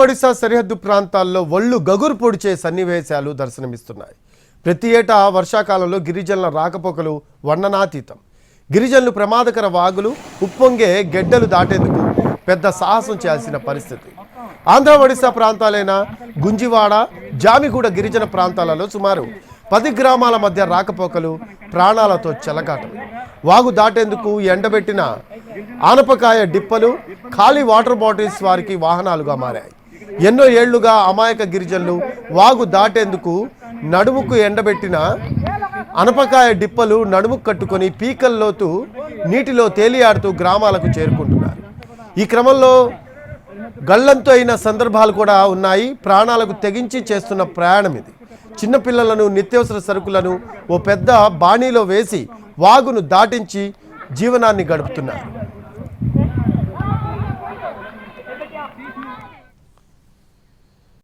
ఒడిశా సరిహద్దు ప్రాంతాల్లో ఒళ్ళు గగురు పొడిచే సన్నివేశాలు దర్శనమిస్తున్నాయి. ప్రతి ఏటా వర్షాకాలంలో గిరిజనుల రాకపోకలు వర్ణనాతీతం. గిరిజనులు ప్రమాదకర వాగులు ఉప్పొంగే గెడ్డలు దాటేందుకు పెద్ద సాహసం చేయాల్సిన పరిస్థితి. ఆంధ్ర ఒడిశా ప్రాంతాలైన గుంజివాడ జామిగూడ గిరిజన ప్రాంతాలలో సుమారు పది గ్రామాల మధ్య రాకపోకలు ప్రాణాలతో చెలగాటం. వాగు దాటేందుకు ఎండబెట్టిన ఆనపకాయ డిప్పలు ఖాళీ వాటర్ బాటిల్స్ వారికి వాహనాలుగా మారాయి. ఎన్నో ఏళ్ళుగా అమాయక గిరిజనులు వాగు దాటేందుకు నడుముకు ఎండబెట్టిన అనపకాయ డిప్పలు నడుముకు కట్టుకొని పీకల్లోతు నీటిలో తేలియాడుతూ గ్రామాలకు చేరుకుంటున్నారు. ఈ క్రమంలో గళ్ళంతో అయిన సందర్భాలు కూడా ఉన్నాయి. ప్రాణాలకు తెగించి చేస్తున్న ప్రయాణం ఇది. చిన్నపిల్లలను నిత్యవసర సరుకులను ఓ పెద్ద బాణీలో వేసి వాగును దాటించి జీవనాన్ని గడుపుతున్నారు.